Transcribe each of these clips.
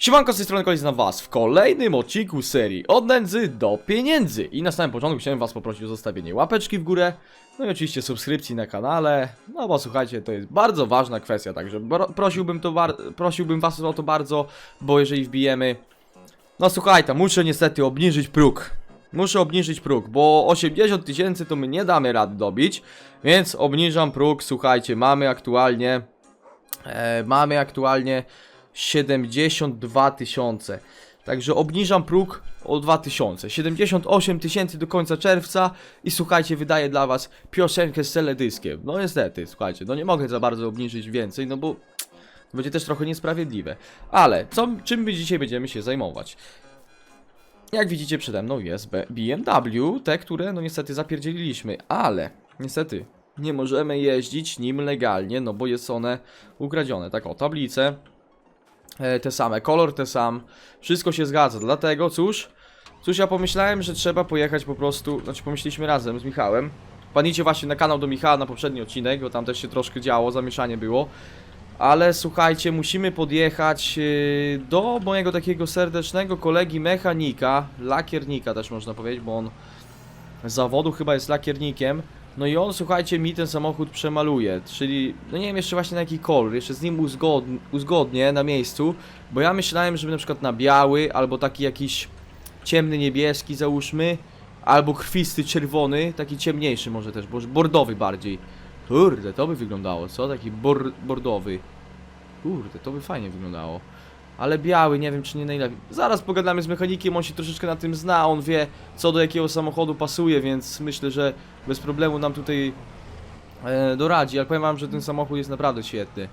Siemanko, z tej strony Kolis na was w kolejnym odcinku serii Od nędzy do pieniędzy. I na samym początku chciałem was poprosić o zostawienie łapeczki w górę No i oczywiście subskrypcji na kanale. No bo słuchajcie, to jest bardzo ważna kwestia Także prosiłbym, to prosiłbym was o to bardzo Bo jeżeli wbijemy No słuchajcie, muszę niestety obniżyć próg. Muszę obniżyć próg, bo 80 tysięcy to my nie damy rad dobić Więc obniżam próg, słuchajcie, mamy aktualnie e, Mamy aktualnie 72 tysiące. Także obniżam próg o 2000. 78 tysięcy do końca czerwca i słuchajcie, wydaję dla was piosenkę z teledyskiem. No niestety, słuchajcie, no nie mogę za bardzo obniżyć więcej, no bo będzie też trochę niesprawiedliwe. Ale co, czym my dzisiaj będziemy się zajmować? Jak widzicie przede mną jest BMW, te, które no niestety zapierdzieliliśmy, ale niestety nie możemy jeździć nim legalnie, no bo jest one ukradzione. Tak o, tablice, te same, kolor te sam, wszystko się zgadza, dlatego cóż, cóż ja pomyślałem, że trzeba pojechać po prostu, znaczy pomyśleliśmy razem z Michałem, Panicie właśnie na kanał do Michała na poprzedni odcinek, bo tam też się troszkę działo, zamieszanie było. Ale słuchajcie, musimy podjechać yy, do mojego takiego serdecznego kolegi mechanika, lakiernika też można powiedzieć, bo on z zawodu chyba jest lakiernikiem. No i on, słuchajcie, mi ten samochód przemaluje, czyli, no nie wiem jeszcze właśnie na jaki kolor, jeszcze z nim uzgod uzgodnię na miejscu, bo ja myślałem, żeby na przykład na biały, albo taki jakiś ciemny niebieski załóżmy, albo krwisty czerwony, taki ciemniejszy może też, bo bordowy bardziej. Kurde, to by wyglądało, co? Taki bor bordowy. Kurde, to by fajnie wyglądało. Ale biały, nie wiem czy nie najlepiej. Zaraz pogadamy z mechanikiem, on się troszeczkę na tym zna, on wie co do jakiego samochodu pasuje, więc myślę, że bez problemu nam tutaj e, doradzi. Ale powiem wam, że ten samochód jest naprawdę świetny.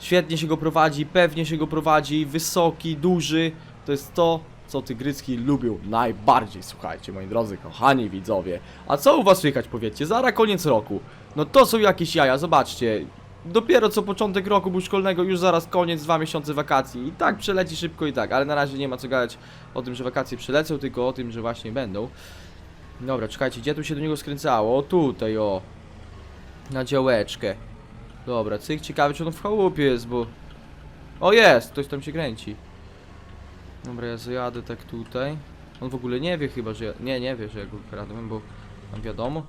Świetnie się go prowadzi, pewnie się go prowadzi, wysoki, duży. To jest to, co tygrycki lubią najbardziej, słuchajcie, moi drodzy, kochani widzowie. A co u was słychać, powiedzcie? Zara koniec roku. No to są jakieś jaja, zobaczcie. Dopiero co początek roku był szkolnego, już zaraz koniec, dwa miesiące wakacji. I tak przeleci szybko i tak, ale na razie nie ma co gadać o tym, że wakacje przylecą, tylko o tym, że właśnie będą. Dobra, czekajcie, gdzie tu się do niego skręcało? O, tutaj, o. Na działeczkę. Dobra, cyk, ciekawy czy on w chałupie jest, bo... O, jest! Ktoś tam się kręci. Dobra, ja zajadę tak tutaj. On w ogóle nie wie chyba, że ja... Nie, nie wie, że ja go kradłem, bo... Tam wiadomo.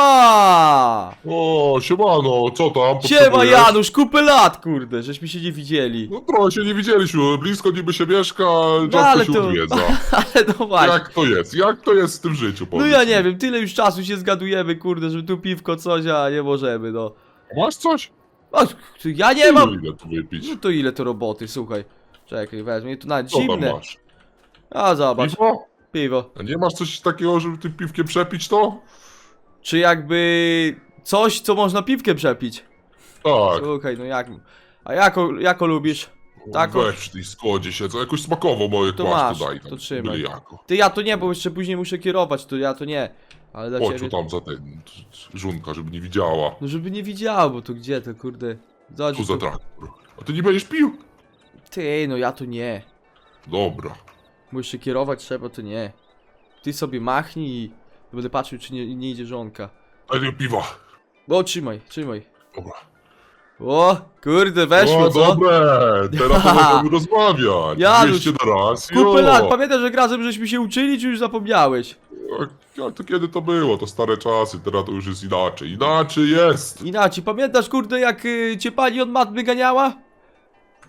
Siema! O, siemano, co tam? Siema potrzebujesz? Janusz, kupę lat, kurde, żeśmy się nie widzieli. No trochę się nie widzieliśmy, blisko niby się mieszka, rzadko No, ale się to- odwiedza. Ale no właśnie. Jak to jest? Jak to jest w tym życiu, No powiedz ja mi? nie wiem, tyle już czasu się zgadujemy, kurde, że tu piwko coś, a nie możemy, no. Masz coś? Ja nie mam... Ile tu wypić? No to ile to roboty, słuchaj. Czekaj, wezmę, to nawet Co tam zimne. masz? A zobacz, Piwo? Piwo. A nie masz coś takiego, żeby tym piwkiem przepić to? Czy jakby coś, co można piwkiem przepić? Tak. Słuchaj, no jak... A jako, jako lubisz? tak, o- Weź w tej zgodzie się, co jakoś smakowo moje To masz, masz, to daj tam. to trzymaj. jako. Ty ja to nie, bo jeszcze później muszę kierować, to ja to nie. Ale dla Chodź ciebie... tam za ten, żonka, żeby nie widziała. No żeby nie widział, bo to gdzie to kurde... Zobacz, Co za tu- traktor. A ty nie będziesz pił? Ty, no ja to nie. Dobra. Bo jeszcze kierować trzeba, to nie. Ty sobie machnij i będę patrzył, czy nie, nie idzie żonka. Mi piwa. O, trzymaj, trzymaj. Dobra. O, kurde, weszło, o, co? dobre, teraz to możemy rozmawiać. 200 na raz. Kupę lat, pamiętasz, że razem żeśmy się uczyli, czy już zapomniałeś? Jak, jak to kiedy to było? To stare czasy, teraz to już jest inaczej. Inaczej jest. Inaczej, pamiętasz, kurde, jak y, cię pani od matmy ganiała?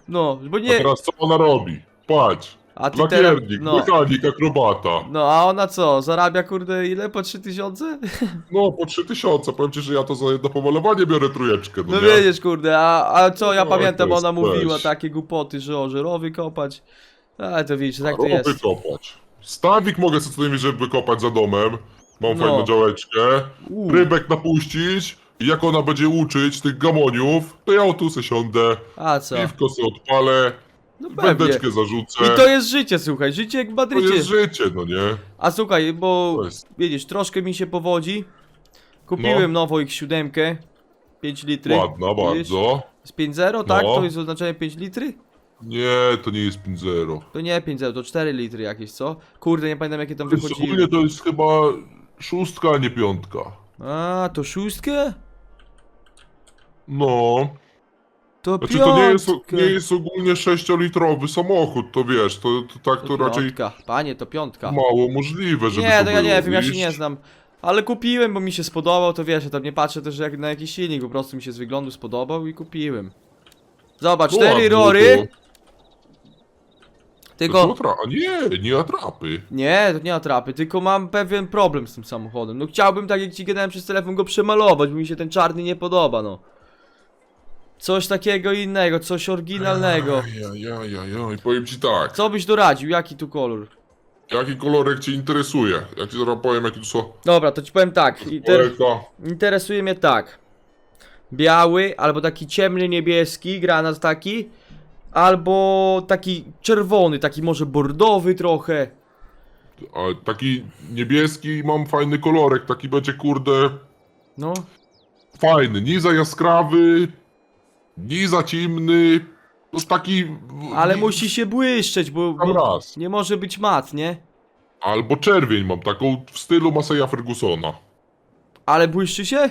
No, bo A nie... teraz co ona robi? Patrz. A ty teraz... Lakiernik, No, mechanik, akrobata. no, a ona co, zarabia, kurde, ile? Po 3000? No, po 3000. Powiem ci, że ja to za jedno pomalowanie biorę trójeczkę. No, No nie? kurde, a, a co, ja No, pamiętam, to jest ona mówiła weź. takie głupoty, że o, że rowy kopać. Ale to widzisz, tak to jest. kopać. Stawik mogę sobie co najmniej, żeby wykopać za domem. Mam No. fajną działeczkę. U. Rybek napuścić. I jak ona będzie uczyć tych gamoniów, to ja o tu se siądę. A co? Piwko se odpalę. No pewnie. Wędeczkę zarzucę. I to jest życie, słuchaj, życie jak w To Madrycie. jest życie, no nie? A słuchaj, bo To jest widzisz, troszkę mi się powodzi. Kupiłem nową ich siódemkę. 5 litry. ładna Widzisz? bardzo. Z 5.0, tak? No. To jest oznaczenie 5 litry? Nie, to nie jest 5-0. To nie 5.0, to 4 litry jakieś, co? Kurde, nie pamiętam jakie tam jest wychodziły. ogólnie to jest chyba szóstka, a nie piątka. A, to szóstkę? No, To Znaczy to nie jest, nie jest ogólnie 6-litrowy samochód, to wiesz, to, to tak to, To raczej piątka. Panie, to piątka. mało możliwe, żeby Nie, to no ja nie wiem, ja się nie znam. Ale kupiłem, bo mi się spodobał, to wiesz, ja tam nie patrzę też jak na jakiś silnik, po prostu mi się z wyglądu spodobał i kupiłem. Zobacz, No cztery ładnie, rory, To, to tylko... atra... A nie, nie atrapy. Nie, to nie atrapy, tylko mam pewien problem z tym samochodem. No chciałbym, tak jak ci gadałem przez telefon, go przemalować, bo mi się ten czarny nie podoba, no. Coś takiego innego, coś oryginalnego. Ja, ja, ja, ja. I powiem ci tak, Co byś doradził, jaki tu kolor? jaki kolorek cię interesuje? Ja ci zaraz powiem, jaki to są Dobra, to ci powiem tak, inter interesuje mnie tak. Biały, albo taki ciemny niebieski, granat taki, albo taki czerwony, taki może bordowy trochę. A taki niebieski mam fajny kolorek, taki będzie kurde No, fajny, nie za jaskrawy, nie za ciemny. To jest taki... ale musi się błyszczeć, bo, raz. nie może być mat, nie? Albo czerwień mam, taką w stylu Maseja Fergusona. Ale błyszczy się?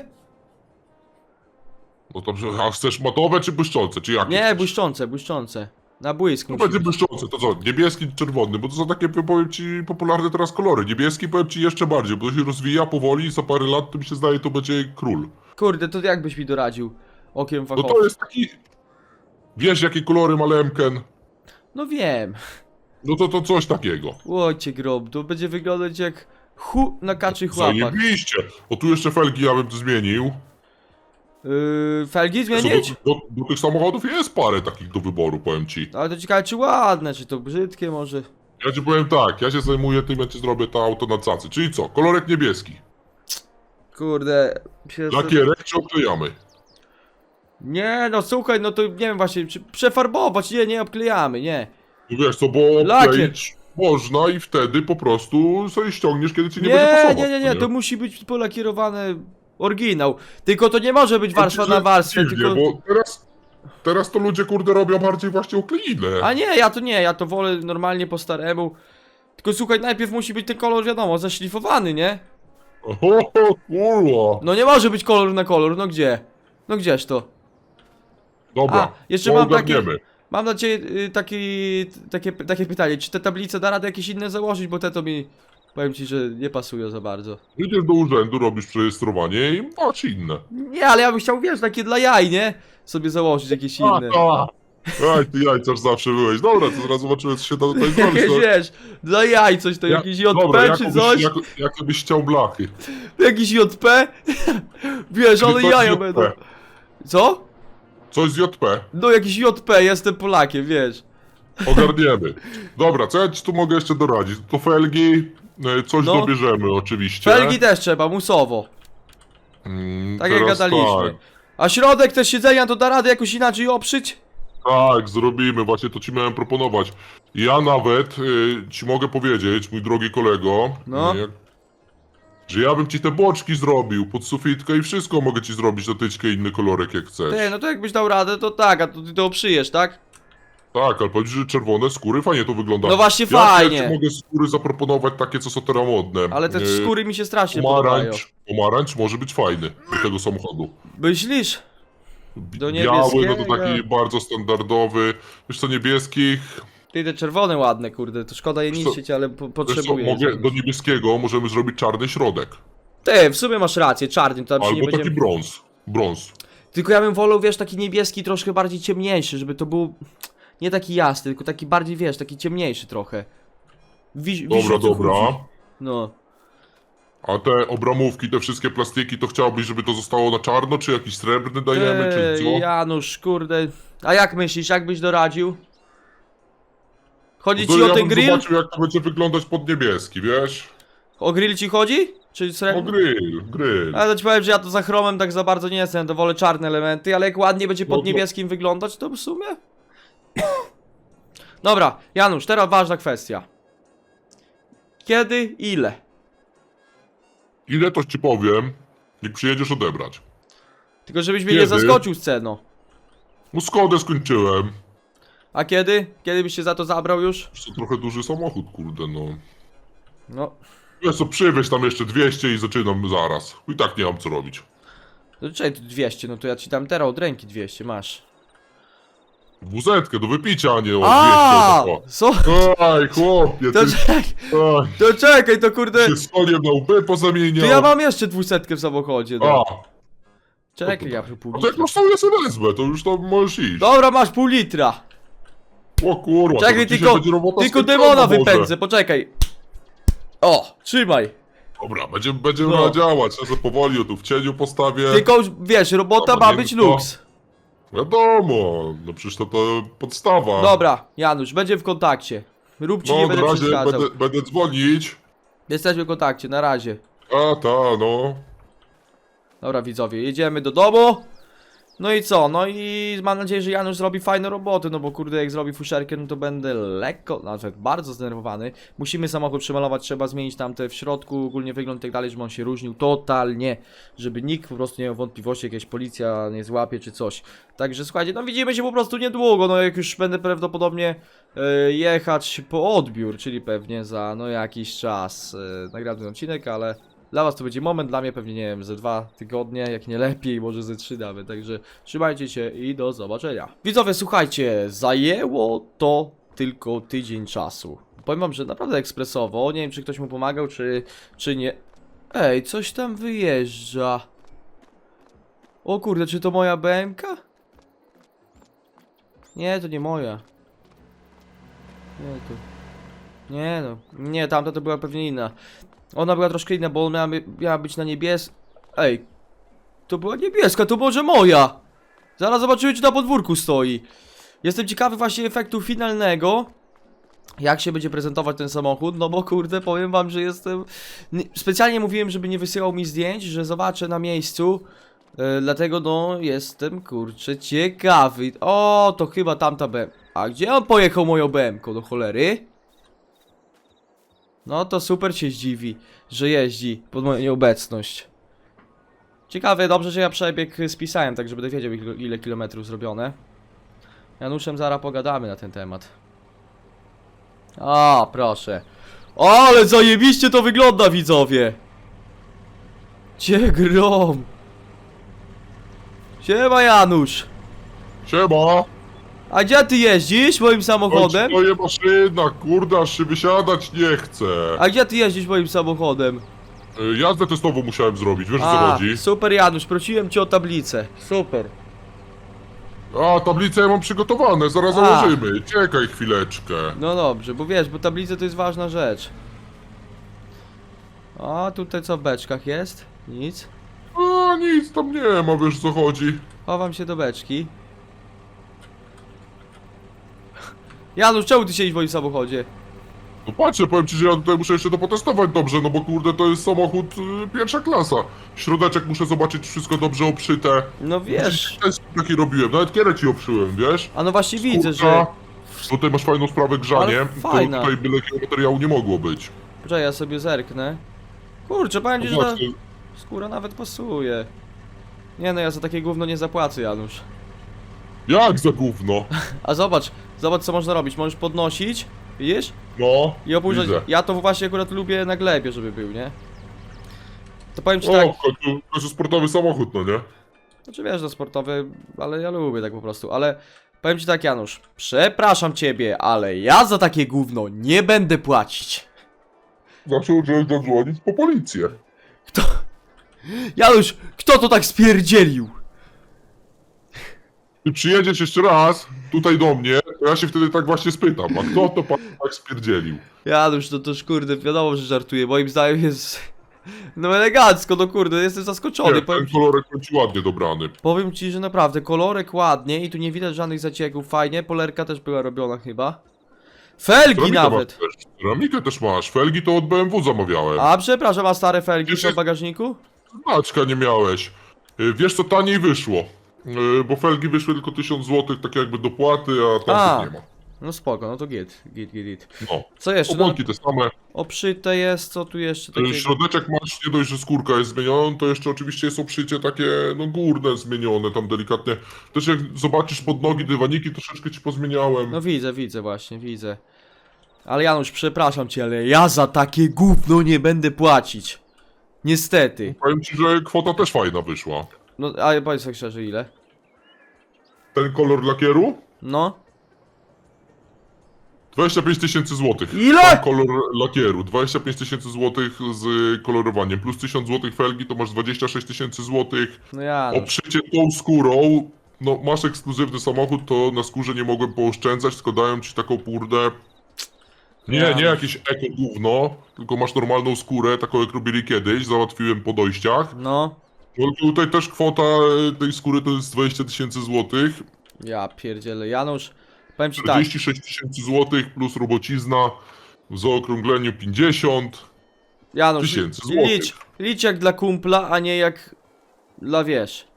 No to, a chcesz matowe czy błyszczące, czy jakie? Nie, chcesz? błyszczące, błyszczące. Na błysk No musi będzie być. błyszczące, to co? Niebieski, czerwony, bo to są takie, powiem ci, popularne teraz kolory. Niebieski powiem ci jeszcze bardziej, bo to się rozwija powoli i za parę lat to mi się zdaje, to będzie król. Kurde, to jak byś mi doradził? Okiem No to jest taki... Wiesz jakie kolory ma Lemken? No wiem. No to to coś takiego. Łocie grob, to będzie wyglądać jak hu na kaczych łapach. Zajebiście! O tu jeszcze felgi ja bym to zmienił. Yy, felgi Co, zmienić? do, do, do tych samochodów jest parę takich do wyboru, powiem ci. Ale to ciekawe czy ładne, czy to brzydkie może. Ja ci powiem tak, ja się zajmuję tym, ja ci zrobię to auto na cacy. Czyli co? Kolorek niebieski. Kurde. Się Lakierek czy obklejamy? Nie no słuchaj, no to nie wiem właśnie, czy przefarbować, nie, nie obklejamy, nie. No wiesz co, bo Lakier. można i wtedy po prostu sobie ściągniesz, kiedy ci nie, będzie Nie, pasować. nie, nie, nie, to musi być polakierowany oryginał. Tylko to nie może być warstwa Znaczy, na warstwę, dziwnie, tylko... bo teraz, teraz to ludzie kurde robią bardziej właśnie okleinę. A nie, ja to nie, ja to wolę normalnie po staremu. Tylko słuchaj, najpierw musi być ten kolor, wiadomo, zaszlifowany, nie? Oho, kurwa. No nie może być kolor na kolor, no gdzie? No gdzież to? Dobra, A, jeszcze to mam takie, ogarniemy. mam na ciebie y, taki, takie, takie pytanie, czy te tablice da radę jakieś inne założyć, bo te to mi, powiem ci, że nie pasują za bardzo. Idziesz do urzędu, robisz przerejestrowanie i masz inne. Nie, ale ja bym chciał, wiesz, takie dla jaj, nie? Sobie założyć jakieś inne. Aj, ty jajcarz zawsze byłeś. Dobra, to zaraz zobaczymy, co się da tutaj zrobić. Jakieś, no. wiesz, dla jaj coś to, Ja- jakiś JP Dobra, czy jak, coś, Jak, jak byś chciał blachy. jakiś JP, wiesz, ale z jaja JP. będą. Co? Coś z JP. No jakiś JP, jestem Polakiem, wiesz. Ogarniemy. Dobra, co ja ci tu mogę jeszcze doradzić? To felgi, e, coś No. dobierzemy oczywiście. Felgi też trzeba, musowo. Mm, Tak jak teraz gadaliśmy. Tak, A środek też siedzenia to da radę jakoś inaczej opszyć? tak, zrobimy, właśnie to ci miałem proponować. Ja nawet y, ci mogę powiedzieć, mój drogi kolego, No. jak, że ja bym ci te boczki zrobił pod sufitkę i wszystko mogę ci zrobić na tyczkę inny kolorek jak chcesz. Ty, no to jakbyś dał radę, to tak, a to ty to oprzyjesz, tak? Tak, ale powiedz, że czerwone skóry fajnie to wygląda. No właśnie ja, fajnie. Ja ci mogę skóry zaproponować takie, co są teraz modne. Ale te skóry mi się strasznie podobają. Pomarańcz, pomarańcz może być fajny do tego samochodu. Myślisz? Do Biały, no to taki bardzo standardowy. Wiesz co, niebieskich. Ty, te czerwone ładne, kurde, to szkoda je Wiesz co, niszczyć, ale po Wiesz co, potrzebuję. mogę, do niebieskiego możemy zrobić czarny środek. Ty, w sumie masz rację, czarny, to tam się Albo nie taki będzie... brąz. Brąz. Tylko ja bym wolał, wiesz, taki niebieski troszkę bardziej ciemniejszy, żeby to był nie taki jasny, tylko taki bardziej, wiesz, taki ciemniejszy trochę. Wiś, Dobra, dobra. No. A te obramówki, te wszystkie plastiki, to chciałbyś, żeby to zostało na czarno, czy jakiś srebrny dajemy, czy Ty, co? Janusz, kurde. A jak myślisz, jak byś doradził? Chodzi ci o ten grill? zobaczył, jak to będzie wyglądać pod niebieski, wiesz? O grill ci chodzi? Czy srebrny? grill, grill. Ale to ci powiem, że ja to za chromem tak za bardzo nie jestem, to wolę czarne elementy, ale jak ładnie będzie pod No niebieskim wyglądać, to w sumie... Dobra, Janusz, teraz ważna kwestia. Kiedy, ile? Ile to ci powiem, jak przyjedziesz odebrać. Tylko żebyś mnie nie Kiedy? zaskoczył z ceną. No Skodę skończyłem. A kiedy? Kiedy byś się za to zabrał już? To trochę duży samochód, kurde, no. No, Wiesz co, przywieź tam jeszcze 200 i zaczynam zaraz. I tak nie mam co robić. to czekaj, tu 200, no to ja ci dam teraz od ręki 200, masz. Wuzetkę do wypicia, a nie o A, zdjęcie so, Aj, chłopie, to, ty czekaj, aj, to czekaj, to kurde, się soliem na to pozamieniał. ja mam jeszcze dwusetkę w samochodzie, no. A, Czekaj, ja pół no to jak litra. masz sobie SMS, to już to możesz iść. Dobra, masz pół litra. O kurwa, Czekaj, to dzisiaj tylko, będzie robota tylko skończona demona wypędzę, poczekaj. O, trzymaj. Dobra, będzie, będzie No. działać, ja sobie powoli o tu w cieniu postawię. Tylko już, wiesz, robota Dobra, ma być luks. Wiadomo, no przecież to, to podstawa. Dobra, Janusz, będzie w kontakcie. Rób ci, nie No, na będę razie przeszkadzał. będę, będę dzwonić. Jesteśmy w kontakcie, na razie. A, ta, no. Dobra, widzowie, jedziemy do domu. No i co? No i mam nadzieję, że Janusz zrobi fajne roboty, no bo kurde, jak zrobi fuszerkę, no to będę lekko, nawet bardzo zdenerwowany. Musimy samochód przemalować, trzeba zmienić tam te w środku, ogólnie wygląd i tak dalej, żeby on się różnił totalnie, żeby nikt po prostu nie miał wątpliwości, jakaś policja nie złapie czy coś. Także słuchajcie, no widzimy się po prostu niedługo, no jak już będę prawdopodobnie e, jechać po odbiór, czyli pewnie za no jakiś czas e, nagram ten odcinek, ale dla was to będzie moment, dla mnie pewnie nie wiem, ze dwa tygodnie, jak nie lepiej, może ze trzy nawet, także trzymajcie się i do zobaczenia. Widzowie, słuchajcie, zajęło to tylko tydzień czasu. Powiem wam, że naprawdę ekspresowo, nie wiem czy ktoś mu pomagał, czy, czy nie. Ej, coś tam wyjeżdża. O kurde, czy to moja BMK? Nie, to nie moja. Nie, to... Nie no, nie, tamta to była pewnie inna. Ona była troszkę inna, bo miała, miała być na niebies... Ej, to była niebieska, to może moja! Zaraz zobaczymy, czy na podwórku stoi. Jestem ciekawy właśnie efektu finalnego. Jak się będzie prezentować ten samochód, no bo kurde, powiem wam, że jestem... nie- Specjalnie mówiłem, żeby nie wysyłał mi zdjęć, że zobaczę na miejscu. E, dlatego no, jestem kurczę ciekawy. O, to chyba tamta BM. A gdzie on pojechał moją BM-ką, do cholery? No to super się zdziwi, że jeździ pod moją nieobecność. Ciekawe, dobrze, że ja przebieg spisałem, tak żeby wiedział ile- kilometrów zrobione. Januszem zaraz pogadamy na ten temat. O, proszę. Ale zajebiście to wygląda, widzowie! Cie grom! Siema Janusz! Siema! A gdzie ty jeździsz moim samochodem? To je maszyna, kurde, aż się wysiadać nie chce. A gdzie ty jeździsz moim samochodem? Y, Jazdę testową musiałem zrobić, wiesz o co A, chodzi? super Janusz, prosiłem cię o tablicę. Super. A, tablicę ja mam przygotowane, zaraz A. założymy. Czekaj chwileczkę. No dobrze, bo wiesz, bo tablica to jest ważna rzecz. A tutaj co w beczkach jest? Nic. A, nic tam nie ma, wiesz o co chodzi. Chowam się do beczki. Janusz, czemu ty siedzisz w moim samochodzie? No patrzę, powiem ci, że ja tutaj muszę jeszcze to potestować dobrze, no bo kurde, to jest samochód y, pierwsza klasa. Środeczek muszę zobaczyć, wszystko dobrze obszyte. No wiesz. Test taki robiłem, nawet kierę ci obszyłem, wiesz? A no właśnie widzę, że... Tutaj masz fajną sprawę grzanie, Ale to fajna. tutaj byle jakiego materiału nie mogło być. Poczekaj, ja sobie zerknę. Kurczę, powiem ci, że ta właśnie, skóra nawet pasuje. Nie no, ja za takie gówno nie zapłacę, Janusz. jak za gówno? A zobacz, zobacz co można robić. Możesz podnosić, widzisz? No, I opuszczać. widzę. Ja to właśnie akurat lubię na glebie, żeby był, nie? To powiem ci O, tak, w końcu, w końcu sportowy samochód, no nie? znaczy wiesz, że sportowy, ale ja lubię tak po prostu, ale powiem ci tak, Janusz, przepraszam ciebie, ale ja za takie gówno nie będę płacić. Zaczął, że zadzwonić po policję. Kto? Janusz, kto to tak spierdzielił? Ty przyjedziesz jeszcze raz tutaj do mnie, to ja się wtedy tak właśnie spytam, a kto to pan tak spierdzielił? Janusz, to też kurde, wiadomo, że żartuję, moim zdaniem jest... No elegancko, no kurde, jestem zaskoczony, Nie, powiem ten ci, kolorek będzie ładnie dobrany. powiem ci, że naprawdę, kolorek ładnie i tu nie widać żadnych zacieków, fajnie, polerka też była robiona chyba. Felgi Ceramikę nawet! Masz też. Ceramikę też masz, felgi to od BMW zamawiałem. A przepraszam, a stare felgi są w bagażniku? Znaczka nie miałeś. Y, Wiesz co, taniej wyszło. Y, Bo felgi wyszły tylko 1000 zł, tak jakby dopłaty, a tam A. nie ma. No spoko, no to git, git, git, git. No. Co jeszcze? No, te same. obszyte jest, co tu jeszcze Y, takiego? Środeczek masz, nie dość, że skórka jest zmieniona, to jeszcze oczywiście jest obszycie takie, no górne zmienione tam delikatnie. Też jak zobaczysz pod nogi dywaniki, troszeczkę ci pozmieniałem. No widzę, widzę właśnie, widzę. Ale Janusz, przepraszam cię, ale ja za takie gówno nie będę płacić. Niestety. Powiem ci, że kwota też fajna wyszła. No, ale powiedz tak szczerze, ile? Ten kolor lakieru No. 25 tysięcy złotych. Ile? Sam kolor lakieru. 25 tysięcy złotych z kolorowaniem. Plus 1000 złotych felgi to masz 26 tysięcy złotych. No ja. Obszycie tą skórą. No, masz ekskluzywny samochód, to na skórze nie mogłem pooszczędzać, tylko dają ci taką kurde... Nie, Ja. nie jakieś eko gówno, tylko masz normalną skórę, taką jak robili kiedyś, załatwiłem po dojściach. No. No tutaj też kwota e, tej skóry to jest 20 tysięcy złotych. Ja pierdzielę. Janusz, powiem ci tak. 46 tysięcy złotych plus robocizna w zaokrągleniu 50. Janusz, tysięcy złotych. licz, licz jak dla kumpla, a nie jak dla wiesz.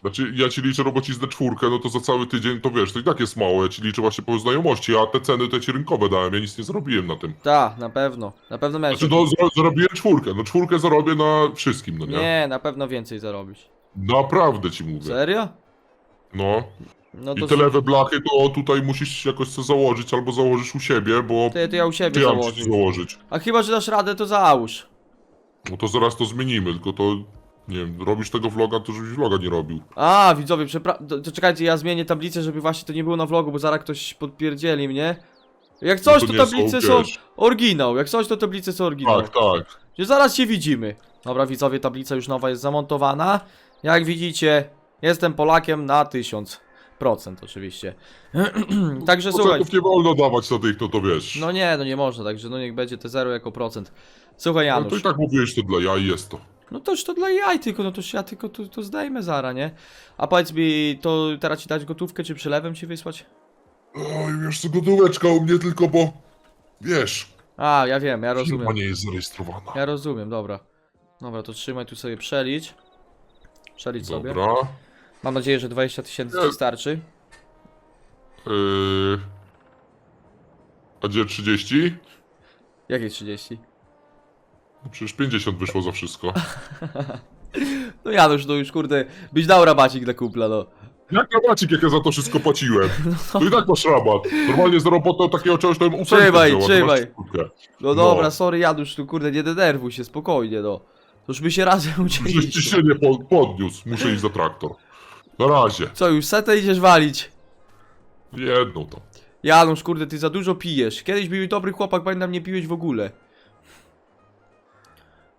Znaczy, ja ci liczę robociznę czwórkę, no to za cały tydzień to wiesz, to i tak jest mało. Ja ci liczę właśnie po znajomości, a te ceny to ja ci rynkowe dałem, ja nic nie zarobiłem na tym. Tak, na pewno. Na pewno miałeś. Znaczy, no, zaro- zarobiłem czwórkę, no czwórkę zarobię na wszystkim, no nie? Nie, na pewno więcej zarobisz. Naprawdę ci mówię. Serio? No. No I to te lewe blachy to tutaj musisz jakoś co założyć, albo założysz u siebie, bo... to, to ja u siebie Czy ja mam ci założę. założyć? A chyba, że dasz radę, to załóż. No to zaraz to zmienimy, tylko to... Nie wiem, robisz tego vloga, to żebyś vloga nie robił. A, widzowie, przepraszam. To, to czekajcie, ja zmienię tablicę, żeby właśnie to nie było na vlogu, bo zaraz ktoś podpierdzieli mnie. Jak coś, No to, to nie tablice są, wiesz. oryginał. Jak coś, to tablice są oryginał. Tak, tak. Że zaraz się widzimy. Dobra, widzowie, tablica już nowa jest zamontowana. Jak widzicie, jestem Polakiem na 1000%, oczywiście. Także słuchaj. Procentów nie wolno dawać na tych, no to wiesz. No nie, no nie można, także no niech będzie te 0 jako procent. Słuchaj, No to Janusz. i tak mówiłeś to dla jaj jest to. No toż to dla jaj tylko, no toż ja tylko to, to zdejmę zara, nie? A powiedz mi, to teraz ci dać gotówkę, czy przelewem ci wysłać? Oj, wiesz co, gotóweczka u mnie tylko, bo... Wiesz, A, ja wiem, ja firma rozumiem. nie jest zarejestrowana. Ja rozumiem, dobra. Dobra, to trzymaj tu sobie przelicz. Przelicz sobie. Dobra. Mam nadzieję, że 20 tysięcy Nie. ci starczy. Yy... A gdzie 30? Jakie 30? No przecież 50 wyszło za wszystko. No Janusz, no już kurde, byś dał rabacik dla kupla, no. Jak rabacik, jak ja za to wszystko płaciłem? To i tak masz rabat. Normalnie za robotę takiego czegoś to bym ósemkę Trzymaj, wzięła, trzymaj. 12. No No. dobra, sorry Janusz, tu kurde, nie denerwuj się, spokojnie, no. To już by się razem Żeś udzielić. ciśnienie po, podniósł, muszę iść za traktor. Na razie. Co, już setę idziesz walić? Jedną to. Janusz, kurde, ty za dużo pijesz. Kiedyś był dobry chłopak, pamiętam, nie piłeś w ogóle.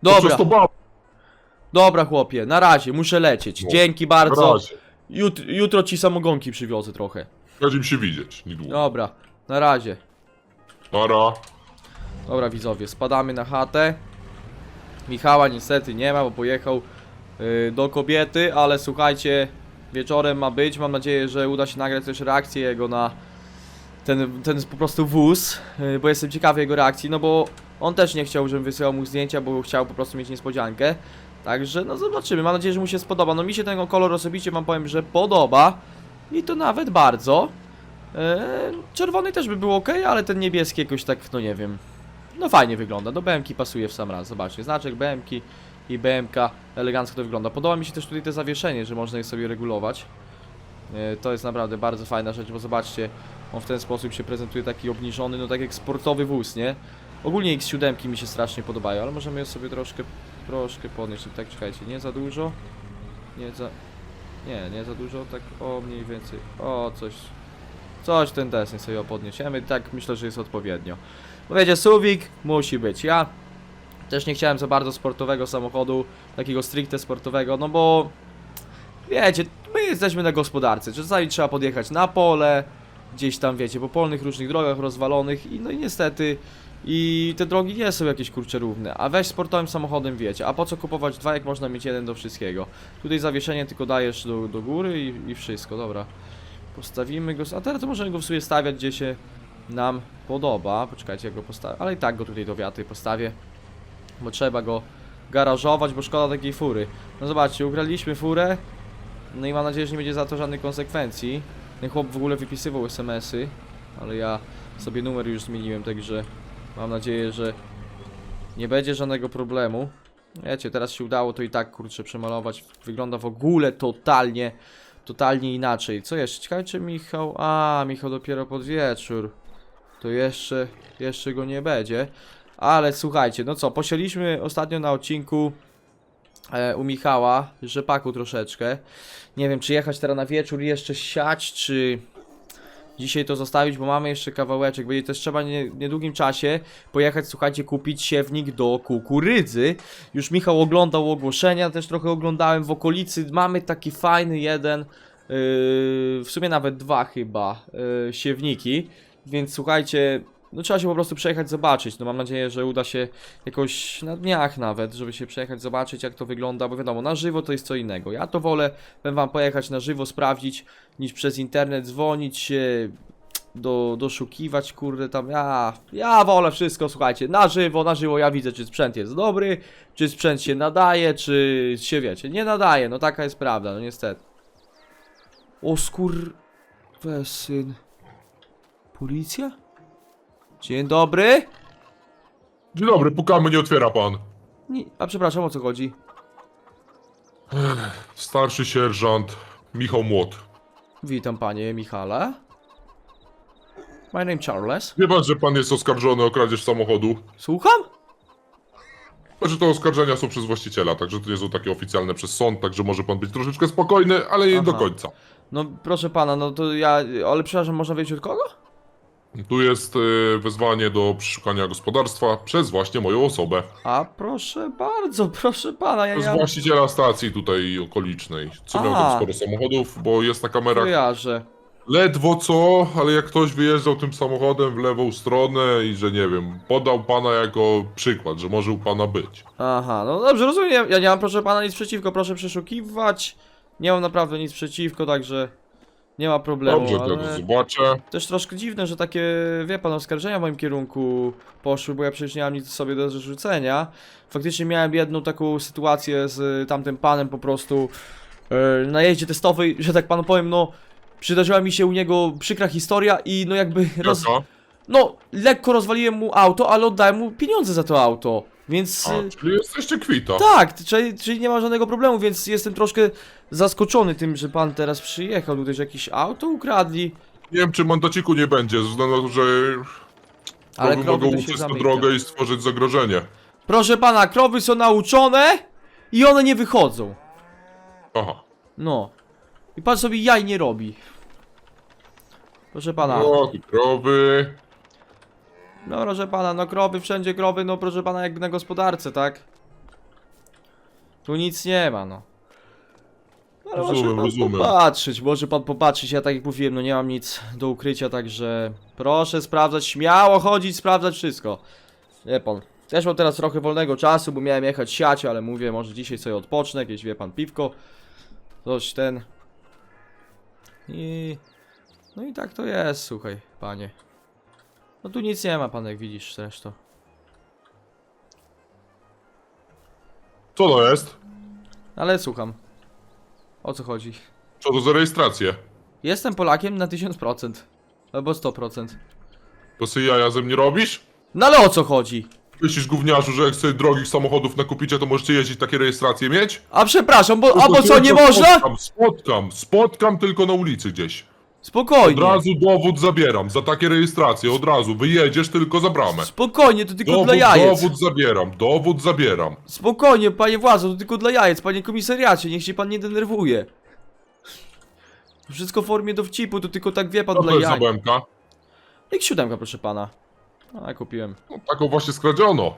Dobra, przez to bab... dobra chłopie, na razie, muszę lecieć. No, Dzięki bardzo. razie. Jut, jutro ci samogonki przywiozę trochę. Będziemy się widzieć niedługo. Dobra, na razie. Para. Dobra widzowie, spadamy na chatę. Michała niestety nie ma, bo pojechał y, do kobiety, ale słuchajcie, wieczorem ma być. Mam nadzieję, że uda się nagrać też reakcję jego na ten, ten po prostu wóz, y, bo jestem ciekawy jego reakcji, no bo on też nie chciał, żebym wysyłał mu zdjęcia, bo chciał po prostu mieć niespodziankę. Także no zobaczymy, mam nadzieję, że mu się spodoba. No mi się ten kolor osobiście wam powiem, że podoba i to nawet bardzo. E, czerwony też by był ok, ale ten niebieski jakoś tak, no nie wiem. No fajnie wygląda, do BMK pasuje w sam raz, zobaczcie, znaczek BMK i BMK elegancko to wygląda. Podoba mi się też tutaj to zawieszenie, że można je sobie regulować. E, To jest naprawdę bardzo fajna rzecz, bo zobaczcie, on w ten sposób się prezentuje taki obniżony, no tak jak sportowy wóz, nie? Ogólnie X7 mi się strasznie podobają, ale możemy je sobie troszkę, troszkę podnieść, tak czekajcie, nie za dużo, nie za, nie, nie za dużo, tak o mniej więcej, o coś, coś ten deseń sobie podniesiemy, tak myślę, że jest odpowiednio. Bo wiecie, suwik musi być, ja też nie chciałem za bardzo sportowego samochodu, takiego stricte sportowego, no bo wiecie, my jesteśmy na gospodarce, czasami trzeba podjechać na pole, gdzieś tam wiecie, po polnych różnych drogach rozwalonych i no i niestety i te drogi nie są jakieś kurcze równe, a weź sportowym samochodem wiecie, a po co kupować dwa jak można mieć jeden do wszystkiego. Tutaj zawieszenie tylko dajesz do, do góry i, i wszystko, dobra. Postawimy go, a teraz to możemy go w sumie stawiać gdzie się nam podoba, poczekajcie jak go postawię, ale i tak go tutaj do wiaty postawię, bo trzeba go garażować, bo szkoda takiej fury. No zobaczcie, ugraliśmy furę, no i mam nadzieję, że nie będzie za to żadnych konsekwencji. Ten chłop w ogóle wypisywał SMS-y, ale ja sobie numer już zmieniłem, także mam nadzieję, że nie będzie żadnego problemu. Wiecie, teraz się udało to i tak kurczę przemalować. Wygląda w ogóle totalnie, totalnie inaczej. Co jeszcze? Ciekawe czy Michał... A, Michał dopiero pod wieczór. To jeszcze, jeszcze go nie będzie. Ale słuchajcie, no co, posieliśmy ostatnio na odcinku e, u Michała rzepaku troszeczkę. Nie wiem, czy jechać teraz na wieczór i jeszcze siać, czy... dzisiaj to zostawić, bo mamy jeszcze kawałeczek. Będzie też trzeba nie, niedługim czasie pojechać, słuchajcie, kupić siewnik do kukurydzy. Już Michał oglądał ogłoszenia, też trochę oglądałem w okolicy. Mamy taki fajny jeden, yy, w sumie nawet dwa chyba, yy, siewniki. Więc słuchajcie, no trzeba się po prostu przejechać, zobaczyć. No mam nadzieję, że uda się jakoś na dniach nawet, żeby się przejechać, zobaczyć jak to wygląda, bo wiadomo, na żywo to jest co innego. Ja to wolę, bym wam pojechać na żywo, sprawdzić, niż przez internet dzwonić się, do, doszukiwać, kurde, tam ja, ja wolę wszystko, słuchajcie, na żywo, na żywo, ja widzę, czy sprzęt jest dobry, czy sprzęt się nadaje, czy się, wiecie, nie nadaje, no taka jest prawda, no niestety. O skur... Policja? Dzień dobry? Dzień dobry, pukamy, nie otwiera pan. Nie, a przepraszam, o co chodzi? Starszy sierżant Michał Młot. Witam panie Michale. My name Charles. Wie pan, że pan jest oskarżony o kradzież samochodu? Słucham? Znaczy to oskarżenia są przez właściciela, także to nie są takie oficjalne przez sąd, także może pan być troszeczkę spokojny, ale nie Aha. do końca. No proszę pana, no to ja, ale przepraszam, można wiedzieć od kogo? Tu jest e, wezwanie do przeszukania gospodarstwa przez właśnie moją osobę. A proszę bardzo, proszę pana, ja Przez mam właściciela stacji tutaj okolicznej, co miał tam sporo samochodów, bo jest na kamerach kojarzę. ledwo co, ale jak ktoś wyjeżdżał tym samochodem w lewą stronę i że nie wiem, podał pana jako przykład, że może u pana być. Aha, no dobrze, rozumiem, ja nie mam proszę pana nic przeciwko, proszę przeszukiwać. Nie mam naprawdę nic przeciwko, także nie ma problemu, Dobrze, ale... zobaczę. Też troszkę dziwne, że takie, wie pan, oskarżenia w moim kierunku poszły, bo ja przecież nie mam nic sobie do zarzucenia. Faktycznie miałem jedną taką sytuację z tamtym panem po prostu e, na jeździe testowej, że tak panu powiem, no przydarzyła mi się u niego przykra historia i no jakby roz... Jaka? No, lekko rozwaliłem mu auto, ale oddałem mu pieniądze za to auto, więc... A, e, czyli jesteście kwita. tak, czyli, czyli nie ma żadnego problemu, więc jestem troszkę zaskoczony tym, że pan teraz przyjechał tutaj, że jakieś auto ukradli. Nie wiem, czy mandaciku nie będzie, ze względu na to, że Ale krowy krowy mogą to się uciec na zamyka. drogę i stworzyć zagrożenie. Proszę pana, krowy są nauczone i one nie wychodzą. Aha. No. I pan sobie jaj nie robi. Proszę pana. O, krowy. No proszę pana, no krowy, wszędzie krowy, no proszę pana jakby na gospodarce, tak? Tu nic nie ma, no. Ale Rozumiem, może pan rozumiem. popatrzeć, może pan popatrzeć, ja tak jak mówiłem, no nie mam nic do ukrycia, także proszę sprawdzać, śmiało chodzić, sprawdzać wszystko. Wie pan, też mam teraz trochę wolnego czasu, bo miałem jechać siać, ale mówię, może dzisiaj sobie odpocznę, jakieś wie pan piwko, coś ten. I... No i tak to jest, słuchaj, panie. No tu nic nie ma, pan jak widzisz zresztą. Co to jest? Ale słucham. O co chodzi? Co to za rejestrację? Jestem Polakiem na 1000%. Albo 100%. To sobie jaja ze mnie robisz? No ale o co chodzi? Myślisz, gówniarzu, że jak sobie drogich samochodów nakupicie, to możecie jeździć takie rejestracje mieć? A przepraszam, bo, a bo co, nie można? Spotkam, spotkam, spotkam tylko na ulicy gdzieś. Od Spokojnie. razu dowód zabieram, za takie rejestracje, od razu. Wyjedziesz tylko za bramę. Spokojnie, to tylko Dowód, dla jajec. dowód zabieram, dowód zabieram. Spokojnie, panie władzo, to tylko dla jajec, panie komisariacie, niech się pan nie denerwuje. Wszystko w formie dowcipu, to tylko tak wie pan dla to jest za jaj. bębka? Jak siódemka, proszę pana. A, kupiłem. No, taką właśnie skradziono.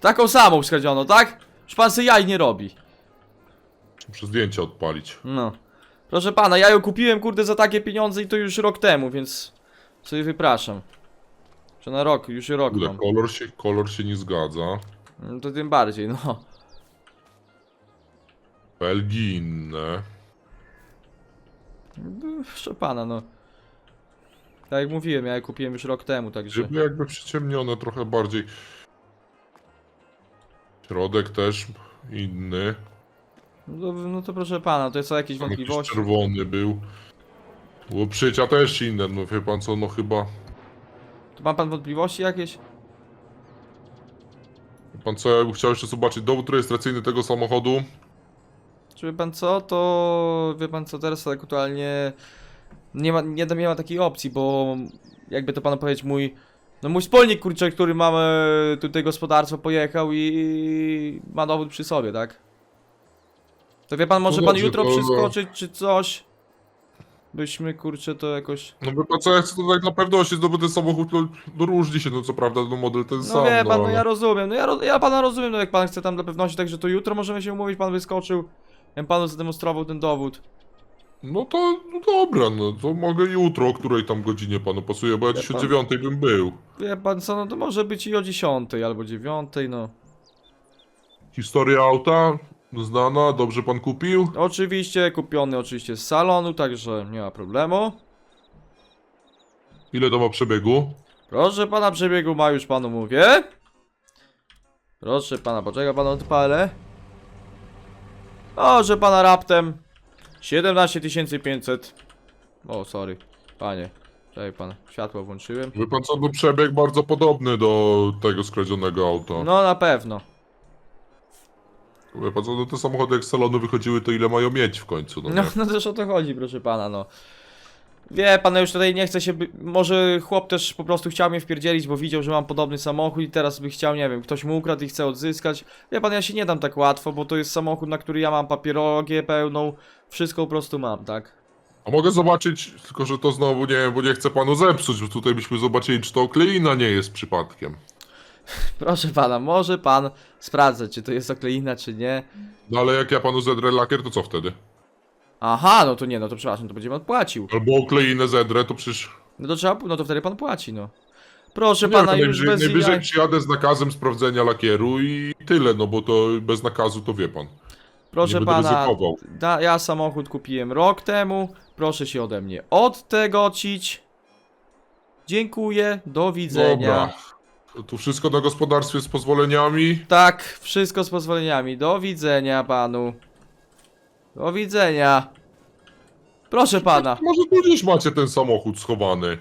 Taką samą skradziono, tak? Już pan se jaj nie robi. Muszę zdjęcie odpalić. No. Proszę pana, ja ją kupiłem, kurde, za takie pieniądze i to już rok temu, więc sobie wypraszam. Że na rok, już rok Kurde, mam. kolor się, kolor się nie zgadza. No to tym bardziej, no. Belginne. No, Proszę pana, no. Tak jak mówiłem, ja je kupiłem już rok temu, także... Żeby jakby przyciemnione trochę bardziej. Środek też inny. No, no to proszę pana, to są jakieś jakiś wątpliwości. czerwony był. Było przycia też inne, no wie pan co, no chyba... To ma pan wątpliwości jakieś? Wie pan co, ja bym chciał jeszcze zobaczyć dowód rejestracyjny tego samochodu. Czy wie pan co, to... Wie pan co, teraz tak aktualnie... Nie ma, nie, nie ma takiej opcji, bo... Jakby to panu powiedzieć, mój... No mój wspólnik, kurczę, który mamy tutaj gospodarstwo pojechał i... Ma dowód przy sobie, tak? To wie pan, może pan dobrze, jutro to- przyskoczyć, czy coś? byśmy kurczę to jakoś... No wie pan co, ja chcę to tak na pewności, no bo ten samochód no, no różni się, no co prawda, no model ten No sam, wie pan, no ale- ja rozumiem, no ja, ro- ja pana rozumiem, no jak pan chce tam dla pewności, także to jutro możemy się umówić, pan wyskoczył. Ja bym panu zademonstrował ten dowód. No to, no dobra, no to mogę jutro, o której tam godzinie panu pasuje, bo ja dziś o pan- dziewiątej bym był. Wie pan co, no to może być i o 10 albo 9, no. Historia auta znana, dobrze pan kupił? Oczywiście kupiony oczywiście z salonu, także nie ma problemu. Ile to ma przebiegu? Proszę pana przebiegu ma już panu mówię. Proszę pana, poczeka pan odpalę. O, że pana raptem 17500. O, sorry. Panie. Czekaj pan, światło włączyłem. Wie pan co, no przebieg bardzo podobny do tego skradzionego auta. No na pewno. Wie pan co, no te samochody jak z salonu wychodziły, to ile mają mieć w końcu, no, No, nie? no też o to chodzi, proszę pana, no. Wie pan, ja już tutaj nie chcę się. By... Może chłop też po prostu chciał mnie wpierdzielić, bo widział, że mam podobny samochód i teraz by chciał, nie wiem, ktoś mu ukradł i chce odzyskać. Wie pan, ja się nie dam tak łatwo, bo to jest samochód, na który ja mam papierologię pełną. Wszystko po prostu mam, tak? A mogę zobaczyć, tylko że to znowu nie wiem, bo nie chcę panu zepsuć, bo tutaj byśmy zobaczyli, czy to okleina nie jest przypadkiem. Proszę pana, może pan sprawdzać, czy to jest okleina, czy nie. No ale jak ja panu zedrę lakier, to co wtedy? Aha, no to nie, no to przepraszam, to będziemy odpłacił. Albo okleinę zedrę, to przecież... No to trzeba, no to wtedy pan płaci, no. Proszę Nie, pana, to już najwyżej, bez najwyżej jaj. przyjadę z nakazem sprawdzenia lakieru i tyle, no bo to bez nakazu to wie pan. Proszę nie będę pana, ryzykował. da, ja samochód kupiłem rok temu. Proszę się ode mnie odtegocić. Dziękuję, do widzenia. Dobra. Tu wszystko na gospodarstwie z pozwoleniami. Tak, wszystko z pozwoleniami. Do widzenia panu. Do widzenia. Proszę pana. Może tu gdzieś macie ten samochód schowany.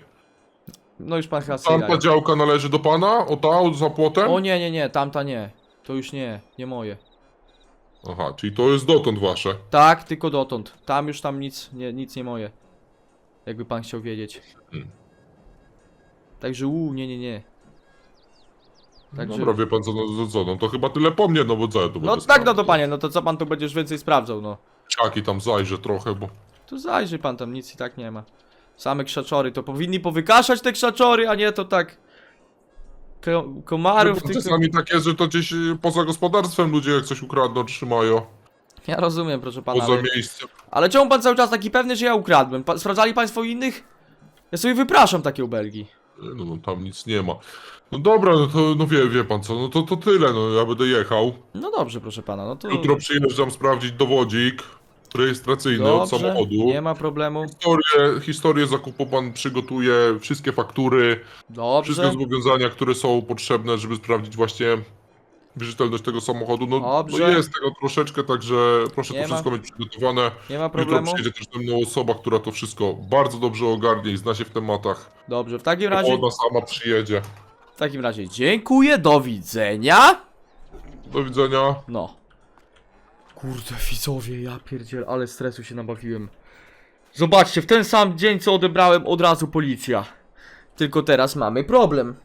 No już pan chyba Tamta działka należy do pana? O ta, za płotem? O nie, nie, nie, tamta nie. To już nie, nie moje. Aha, czyli to jest dotąd wasze. Tak, tylko dotąd. Tam już tam nic, nie, nic nie moje. Jakby pan chciał wiedzieć. Hmm. Także u, nie, nie, nie. Także... Dobra, wie pan co, no, no, co, no to chyba tyle po mnie, no bo co ja tu No będę tak, no to sprawdzał? panie, no to co pan tu będziesz więcej sprawdzał, no. Ciaki tam zajrzę trochę, bo... Tu zajrzy pan, tam nic i tak nie ma. Same krzaczory, to powinni powykaszać te krzaczory, a nie to tak... Ko komarów, pan, tych... Czasami tak jest, że to gdzieś y, poza gospodarstwem ludzie jak coś ukradną, trzymają. Ja rozumiem, proszę pana, Poza ale... miejscem. ale czemu pan cały czas taki pewny, że ja ukradłem? Pa sprawdzali państwo innych? Ja sobie wypraszam takie ubelgi. No, no tam nic nie ma. No dobra, no to no wie, wie pan co, no to, to tyle, no ja będę jechał. No dobrze, proszę pana, no to... Jutro przyjeżdżam sprawdzić dowodzik rejestracyjny od Dobrze, samochodu. nie ma problemu. Historię, historię zakupu pan przygotuje, wszystkie faktury, wszystkie Dobrze, zobowiązania, które są potrzebne, żeby sprawdzić właśnie wierzytelność tego samochodu. No, no Dobrze. jest tego troszeczkę, także proszę Nie to ma wszystko mieć przygotowane. nie ma Jutro problemu. przyjedzie też ze mną osoba, która to wszystko bardzo dobrze ogarnie i zna się w tematach. Dobrze, w takim razie... Ona sama przyjedzie. W takim razie dziękuję, do widzenia. Do widzenia. No. Kurde, widzowie, ja pierdziel, ale stresu się nabawiłem. Zobaczcie, w ten sam dzień co odebrałem od razu policja. Tylko teraz mamy problem.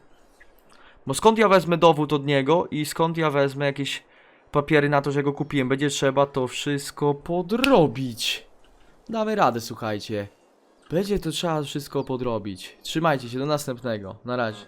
Bo skąd ja wezmę dowód od niego i skąd ja wezmę jakieś papiery na to, że go kupiłem? Będzie trzeba to wszystko podrobić. Damy radę, słuchajcie. Będzie to trzeba wszystko podrobić. Trzymajcie się, do następnego. Na razie.